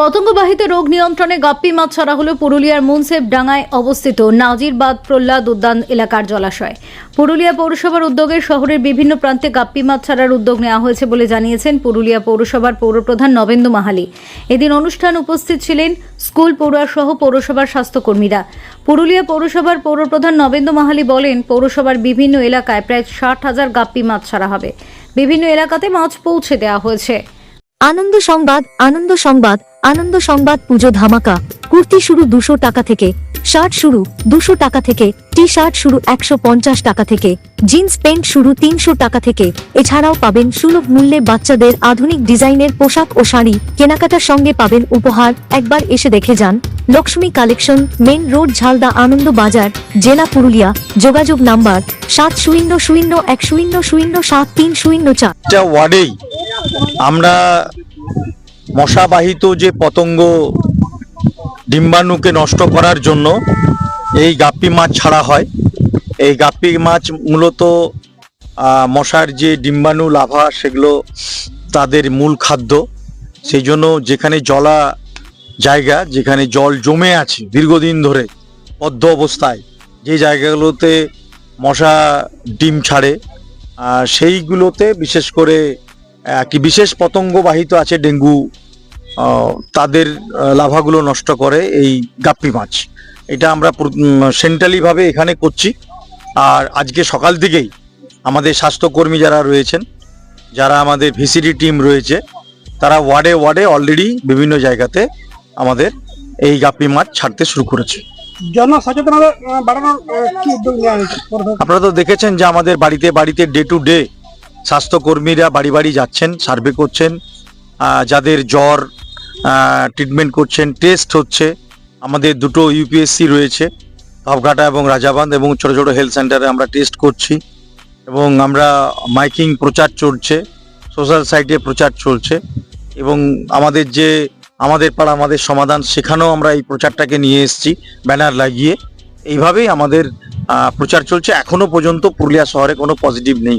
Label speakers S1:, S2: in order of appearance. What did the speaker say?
S1: পতঙ্গবাহিত রোগ নিয়ন্ত্রণে গাপ্পি মাছ ছাড়া হলো পুরুলিয়ার মুনসেফ ডাঙ্গায় অবস্থিত নাজিরবাদ প্রহ্লাদ উদ্যান এলাকার জলাশয়। পুরুলিয়া পৌরসভার উদ্যোগে শহরের বিভিন্ন প্রান্তে গাপ্পি মাছ ছাড়ার উদ্যোগ নেওয়া হয়েছে বলে জানিয়েছেন পুরুলিয়া পৌরসভার পৌরপ্রধান নবেন্দু মাহালি। এদিন অনুষ্ঠান উপস্থিত ছিলেন স্কুল পড়ুয়া সহ পৌরসভার স্বাস্থ্যকর্মীরা। পুরুলিয়া পৌরসভার পৌরপ্রধান নবেন্দু মাহালি বলেন, পৌরসভার বিভিন্ন এলাকায় প্রায় ষাট হাজার গাপ্পি মাছ ছাড়া হবে। বিভিন্ন এলাকাতে মাছ পৌঁছে দেওয়া হয়েছে।
S2: আনন্দ সংবাদ আনন্দ সংবাদ আনন্দ সংবাদ পুজো ধামাকা। কুর্তি শুরু দুশো টাকা থেকে, শার্ট শুরু দুশো টাকা থেকে টি শার্ট শুরু একশো পঞ্চাশ টাকা থেকে, জিন্স প্যান্ট শুরু তিনশো টাকা থেকে। এছাড়াও পাবেন সুলভ মূল্যে বাচ্চাদের আধুনিক ডিজাইনের পোশাক ও শাড়ি। কেনাকাটার সঙ্গে পাবেন উপহার। একবার এসে দেখে যান। Lakshmi collection, main road, Jhalda Ananda Bazar, জেলা পুরুলিয়া। যোগাযোগ নাম্বার সাত শূন্য শূন্য এক শূন্য শূন্য সাত তিন শূন্য চার।
S3: ওয়ার্ডেই। আমরা মশাবাহিত যে পতঙ্গ ডিম্বাণুকে নষ্ট করার জন্য এই গাপ্পি মাছ ছাড়া হয়। এই গাপ্পি মাছ মূলত মশার যে ডিম্বাণু, লাভা, সেগুলো তাদের মূল খাদ্য। সেই জন্য যেখানে জলা জায়গা, যেখানে জল জমে আছে দীর্ঘদিন ধরে পদ্ম অবস্থায়, যে জায়গাগুলোতে মশা ডিম ছাড়ে সেইগুলোতে বিশেষ করে কি বিশেষ পতঙ্গ বাহিত আছে ডেঙ্গু তাদের লাভাগুলো নষ্ট করে এই গাপ্পি মাছ। এটা আমরা সেন্ট্রালিভাবে এখানে করছি। আর আজকে সকাল থেকেই আমাদের স্বাস্থ্যকর্মী যারা রয়েছেন যারা আমাদের ভিসিডি টিম রয়েছে তারা ওয়ার্ডে ওয়ার্ডে অলরেডি বিভিন্ন জায়গাতে আমাদের এই গাপ্পি মাছ ছাড়তে শুরু করেছে। আপনারা তো দেখেছেন যে আমাদের বাড়িতে বাড়িতে ডে টু ডে স্বাস্থ্যকর্মীরা বাড়ি বাড়ি যাচ্ছেন, সার্ভে করছেন যাদের জ্বর ট্রিটমেন্ট করছেন টেস্ট হচ্ছে। আমাদের দুটো ইউপিএসসি রয়েছে, ভাবঘাটা এবং রাজাবান্ধ এবং ছোটো ছোটো হেলথ সেন্টারে আমরা টেস্ট করছি এবং আমরা মাইকিং প্রচার চলছে সোশ্যাল সাইটে প্রচার চলছে এবং আমাদের যে, আমাদের পাড়া, আমাদের সমাধান সেখানেও আমরা এই প্রচারটাকে নিয়ে এসেছি, ব্যানার লাগিয়ে। এইভাবেই আমাদের প্রচার চলছে। এখনও পর্যন্ত পুরুলিয়া শহরে কোনো পজিটিভ নেই।